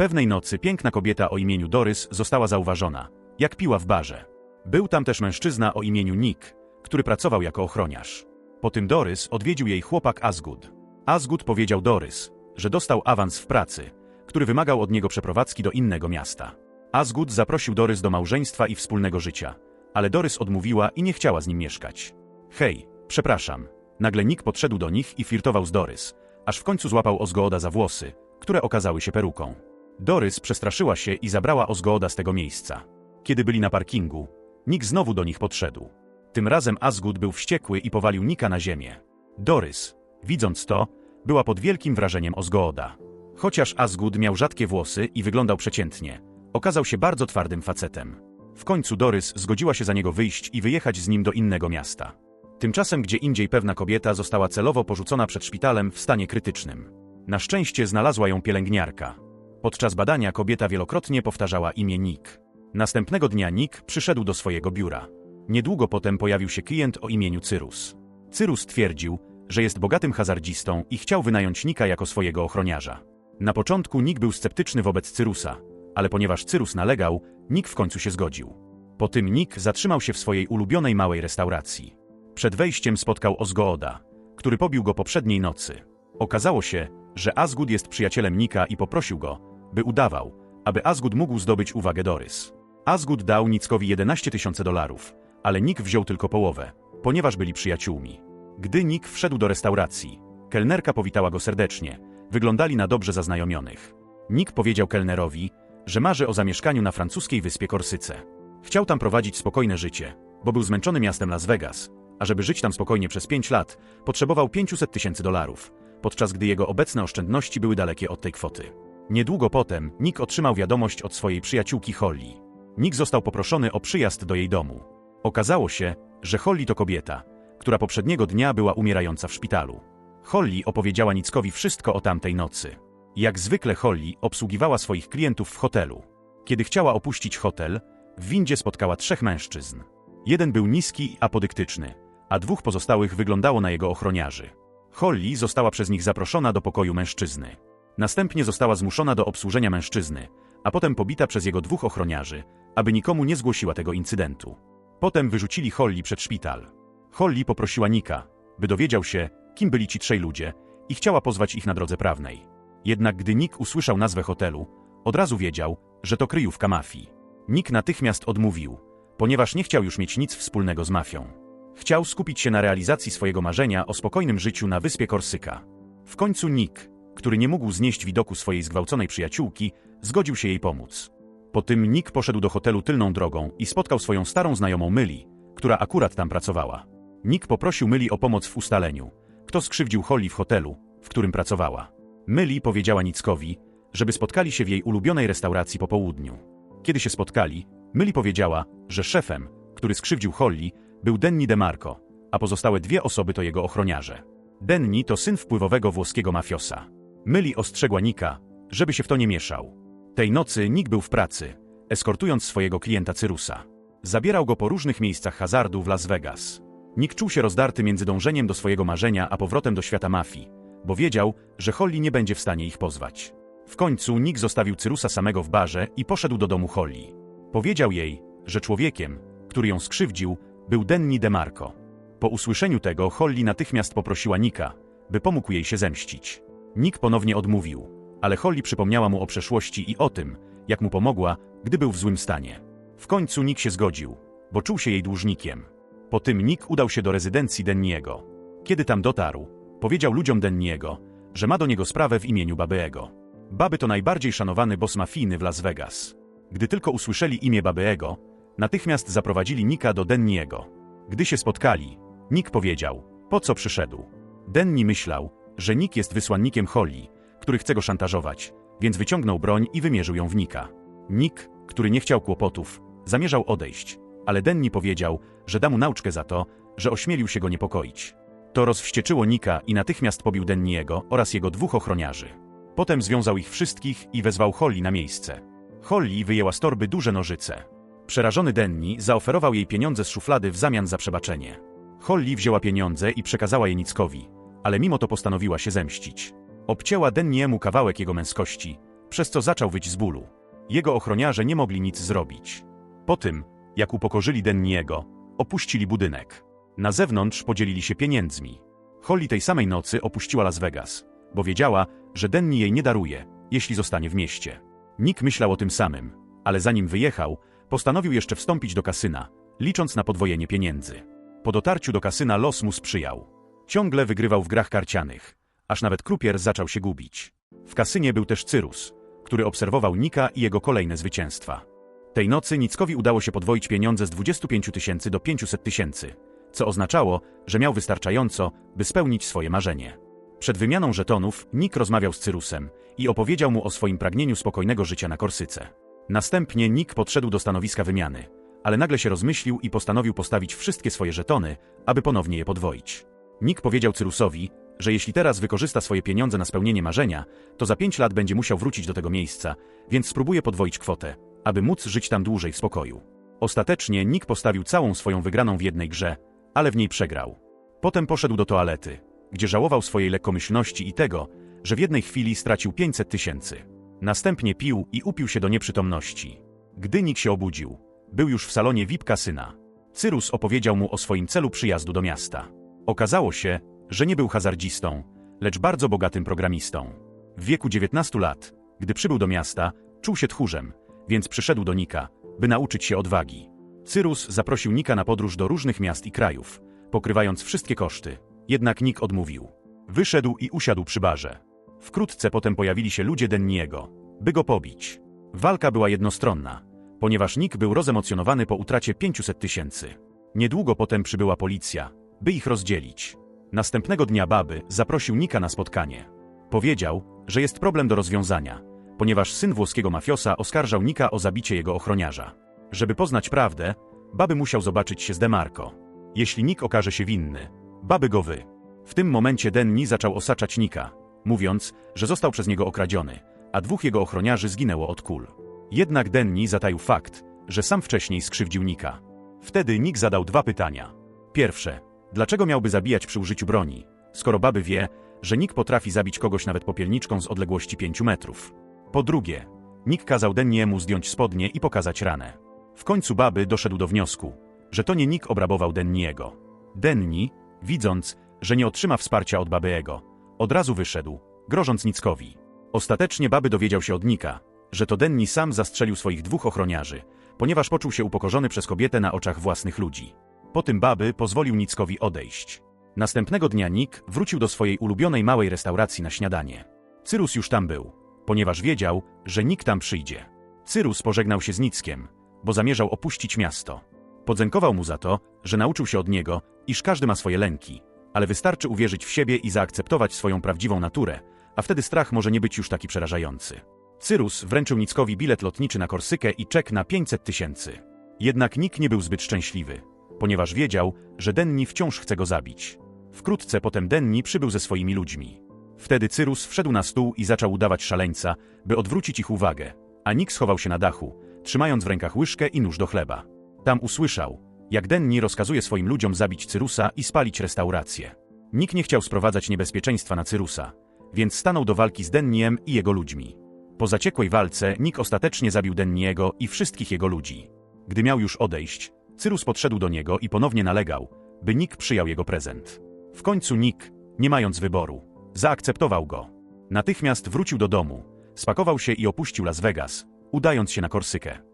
Pewnej nocy piękna kobieta o imieniu Dorys została zauważona, jak piła w barze. Był tam też mężczyzna o imieniu Nick, który pracował jako ochroniarz. Po tym Dorys odwiedził jej chłopak Asgud. Asgud powiedział Dorys, że dostał awans w pracy, który wymagał od niego przeprowadzki do innego miasta. Asgud zaprosił Dorys do małżeństwa i wspólnego życia, ale Dorys odmówiła i nie chciała z nim mieszkać. Hej, przepraszam. Nagle Nick podszedł do nich i flirtował z Dorys, aż w końcu złapał Ozgooda za włosy, które okazały się peruką. Dorys przestraszyła się i zabrała Ozgooda z tego miejsca. Kiedy byli na parkingu, Nick znowu do nich podszedł. Tym razem Asgud był wściekły i powalił Nika na ziemię. Dorys, widząc to, była pod wielkim wrażeniem Ozgooda. Chociaż Asgud miał rzadkie włosy i wyglądał przeciętnie, okazał się bardzo twardym facetem. W końcu Dorys zgodziła się za niego wyjść i wyjechać z nim do innego miasta. Tymczasem gdzie indziej pewna kobieta została celowo porzucona przed szpitalem w stanie krytycznym. Na szczęście znalazła ją pielęgniarka. Podczas badania kobieta wielokrotnie powtarzała imię Nick. Następnego dnia Nick przyszedł do swojego biura. Niedługo potem pojawił się klient o imieniu Cyrus. Cyrus twierdził, że jest bogatym hazardzistą i chciał wynająć Nika jako swojego ochroniarza. Na początku Nick był sceptyczny wobec Cyrusa, ale ponieważ Cyrus nalegał, Nick w końcu się zgodził. Po tym Nick zatrzymał się w swojej ulubionej małej restauracji. Przed wejściem spotkał Ozgooda, który pobił go poprzedniej nocy. Okazało się, że Asgud jest przyjacielem Nika i poprosił go, by udawał, aby Asgud mógł zdobyć uwagę Dorys. Asgud dał Nickowi 11 tysięcy dolarów, ale Nick wziął tylko połowę, ponieważ byli przyjaciółmi. Gdy Nick wszedł do restauracji, kelnerka powitała go serdecznie, wyglądali na dobrze zaznajomionych. Nick powiedział kelnerowi, że marzy o zamieszkaniu na francuskiej wyspie Korsyce. Chciał tam prowadzić spokojne życie, bo był zmęczony miastem Las Vegas, a żeby żyć tam spokojnie przez 5 lat, potrzebował 500 tysięcy dolarów, podczas gdy jego obecne oszczędności były dalekie od tej kwoty. Niedługo potem Nick otrzymał wiadomość od swojej przyjaciółki Holly. Nick został poproszony o przyjazd do jej domu. Okazało się, że Holly to kobieta, która poprzedniego dnia była umierająca w szpitalu. Holly opowiedziała Nickowi wszystko o tamtej nocy. Jak zwykle Holly obsługiwała swoich klientów w hotelu. Kiedy chciała opuścić hotel, w windzie spotkała trzech mężczyzn. Jeden był niski i apodyktyczny, a dwóch pozostałych wyglądało na jego ochroniarzy. Holly została przez nich zaproszona do pokoju mężczyzny. Następnie została zmuszona do obsłużenia mężczyzny, a potem pobita przez jego dwóch ochroniarzy, aby nikomu nie zgłosiła tego incydentu. Potem wyrzucili Holly przed szpital. Holly poprosiła Nika, by dowiedział się, kim byli ci trzej ludzie i chciała pozwać ich na drodze prawnej. Jednak gdy Nick usłyszał nazwę hotelu, od razu wiedział, że to kryjówka mafii. Nick natychmiast odmówił, ponieważ nie chciał już mieć nic wspólnego z mafią. Chciał skupić się na realizacji swojego marzenia o spokojnym życiu na wyspie Korsyka. W końcu Nick, który nie mógł znieść widoku swojej zgwałconej przyjaciółki, zgodził się jej pomóc. Po tym Nick poszedł do hotelu tylną drogą i spotkał swoją starą znajomą Myli, która akurat tam pracowała. Nick poprosił Myli o pomoc w ustaleniu, kto skrzywdził Holly w hotelu, w którym pracowała. Myli powiedziała Nickowi, żeby spotkali się w jej ulubionej restauracji po południu. Kiedy się spotkali, Myli powiedziała, że szefem, który skrzywdził Holly, był Denny DeMarco, a pozostałe dwie osoby to jego ochroniarze. Denny to syn wpływowego włoskiego mafiosa. Myli ostrzegła Nika, żeby się w to nie mieszał. Tej nocy Nick był w pracy, eskortując swojego klienta Cyrusa. Zabierał go po różnych miejscach hazardu w Las Vegas. Nick czuł się rozdarty między dążeniem do swojego marzenia a powrotem do świata mafii, bo wiedział, że Holly nie będzie w stanie ich pozwać. W końcu Nick zostawił Cyrusa samego w barze i poszedł do domu Holly. Powiedział jej, że człowiekiem, który ją skrzywdził, był Denny DeMarco. Po usłyszeniu tego Holly natychmiast poprosiła Nika, by pomógł jej się zemścić. Nick ponownie odmówił, ale Holly przypomniała mu o przeszłości i o tym, jak mu pomogła, gdy był w złym stanie. W końcu Nick się zgodził, bo czuł się jej dłużnikiem. Po tym Nick udał się do rezydencji Denniego. Kiedy tam dotarł, powiedział ludziom Denniego, że ma do niego sprawę w imieniu Babyego. Baby to najbardziej szanowany boss mafijny w Las Vegas. Gdy tylko usłyszeli imię Babyego, natychmiast zaprowadzili Nika do Denniego. Gdy się spotkali, Nick powiedział, po co przyszedł. Denny myślał, że Nick jest wysłannikiem Holly, który chce go szantażować, więc wyciągnął broń i wymierzył ją w Nika. Nick, który nie chciał kłopotów, zamierzał odejść, ale Denny powiedział, że da mu nauczkę za to, że ośmielił się go niepokoić. To rozwścieczyło Nika i natychmiast pobił Denniego oraz jego dwóch ochroniarzy. Potem związał ich wszystkich i wezwał Holly na miejsce. Holly wyjęła z torby duże nożyce. Przerażony Denny zaoferował jej pieniądze z szuflady w zamian za przebaczenie. Holly wzięła pieniądze i przekazała je Nickowi, ale mimo to postanowiła się zemścić. Obcięła Denniemu kawałek jego męskości, przez co zaczął wyć z bólu. Jego ochroniarze nie mogli nic zrobić. Po tym, jak upokorzyli Denniego, opuścili budynek. Na zewnątrz podzielili się pieniędzmi. Holly tej samej nocy opuściła Las Vegas, bo wiedziała, że Denny jej nie daruje, jeśli zostanie w mieście. Nick myślał o tym samym, ale zanim wyjechał, postanowił jeszcze wstąpić do kasyna, licząc na podwojenie pieniędzy. Po dotarciu do kasyna los mu sprzyjał. Ciągle wygrywał w grach karcianych, aż nawet krupier zaczął się gubić. W kasynie był też Cyrus, który obserwował Nika i jego kolejne zwycięstwa. Tej nocy Nickowi udało się podwoić pieniądze z 25 tysięcy do 500 tysięcy, co oznaczało, że miał wystarczająco, by spełnić swoje marzenie. Przed wymianą żetonów Nick rozmawiał z Cyrusem i opowiedział mu o swoim pragnieniu spokojnego życia na Korsyce. Następnie Nick podszedł do stanowiska wymiany, ale nagle się rozmyślił i postanowił postawić wszystkie swoje żetony, aby ponownie je podwoić. Nick powiedział Cyrusowi, że jeśli teraz wykorzysta swoje pieniądze na spełnienie marzenia, to za pięć lat będzie musiał wrócić do tego miejsca, więc spróbuje podwoić kwotę, aby móc żyć tam dłużej w spokoju. Ostatecznie Nick postawił całą swoją wygraną w jednej grze, ale w niej przegrał. Potem poszedł do toalety, gdzie żałował swojej lekkomyślności i tego, że w jednej chwili stracił 500 tysięcy. Następnie pił i upił się do nieprzytomności. Gdy Nick się obudził, był już w salonie VIP kasyna. Cyrus opowiedział mu o swoim celu przyjazdu do miasta. Okazało się, że nie był hazardzistą, lecz bardzo bogatym programistą. W wieku 19 lat, gdy przybył do miasta, czuł się tchórzem, więc przyszedł do Nika, by nauczyć się odwagi. Cyrus zaprosił Nika na podróż do różnych miast i krajów, pokrywając wszystkie koszty. Jednak Nick odmówił. Wyszedł i usiadł przy barze. Wkrótce potem pojawili się ludzie Denniego, by go pobić. Walka była jednostronna, ponieważ Nick był rozemocjonowany po utracie 500 tysięcy. Niedługo potem przybyła policja, by ich rozdzielić. Następnego dnia Baby zaprosił Nika na spotkanie. Powiedział, że jest problem do rozwiązania, ponieważ syn włoskiego mafiosa oskarżał Nika o zabicie jego ochroniarza. Żeby poznać prawdę, Baby musiał zobaczyć się z Demarco. Jeśli Nick okaże się winny, Baby go wy. W tym momencie Denny zaczął osaczać Nika, mówiąc, że został przez niego okradziony, a dwóch jego ochroniarzy zginęło od kul. Jednak Denny zataił fakt, że sam wcześniej skrzywdził Nika. Wtedy Nick zadał dwa pytania. Pierwsze, dlaczego miałby zabijać przy użyciu broni, skoro Baby wie, że Nick potrafi zabić kogoś nawet popielniczką z odległości 5 metrów. Po drugie, Nick kazał Denniemu zdjąć spodnie i pokazać ranę. W końcu Baby doszedł do wniosku, że to nie Nick obrabował Denniego. Denny, widząc, że nie otrzyma wsparcia od Babyego, od razu wyszedł, grożąc Nickowi. Ostatecznie Baby dowiedział się od Nika, że to Denny sam zastrzelił swoich dwóch ochroniarzy, ponieważ poczuł się upokorzony przez kobietę na oczach własnych ludzi. Po tym Baby pozwolił Nickowi odejść. Następnego dnia Nick wrócił do swojej ulubionej małej restauracji na śniadanie. Cyrus już tam był, ponieważ wiedział, że Nick tam przyjdzie. Cyrus pożegnał się z Nickiem, bo zamierzał opuścić miasto. Podziękował mu za to, że nauczył się od niego, iż każdy ma swoje lęki, ale wystarczy uwierzyć w siebie i zaakceptować swoją prawdziwą naturę, a wtedy strach może nie być już taki przerażający. Cyrus wręczył Nickowi bilet lotniczy na Korsykę i czek na 500 tysięcy. Jednak Nick nie był zbyt szczęśliwy, ponieważ wiedział, że Denny wciąż chce go zabić. Wkrótce potem Denny przybył ze swoimi ludźmi. Wtedy Cyrus wszedł na stół i zaczął udawać szaleńca, by odwrócić ich uwagę, a Nick schował się na dachu, trzymając w rękach łyżkę i nóż do chleba. Tam usłyszał, jak Denny rozkazuje swoim ludziom zabić Cyrusa i spalić restaurację. Nikt nie chciał sprowadzać niebezpieczeństwa na Cyrusa, więc stanął do walki z Denniem i jego ludźmi. Po zaciekłej walce Nick ostatecznie zabił Denniego i wszystkich jego ludzi. Gdy miał już odejść, Cyrus podszedł do niego i ponownie nalegał, by Nick przyjął jego prezent. W końcu Nick, nie mając wyboru, zaakceptował go. Natychmiast wrócił do domu, spakował się i opuścił Las Vegas, udając się na Korsykę.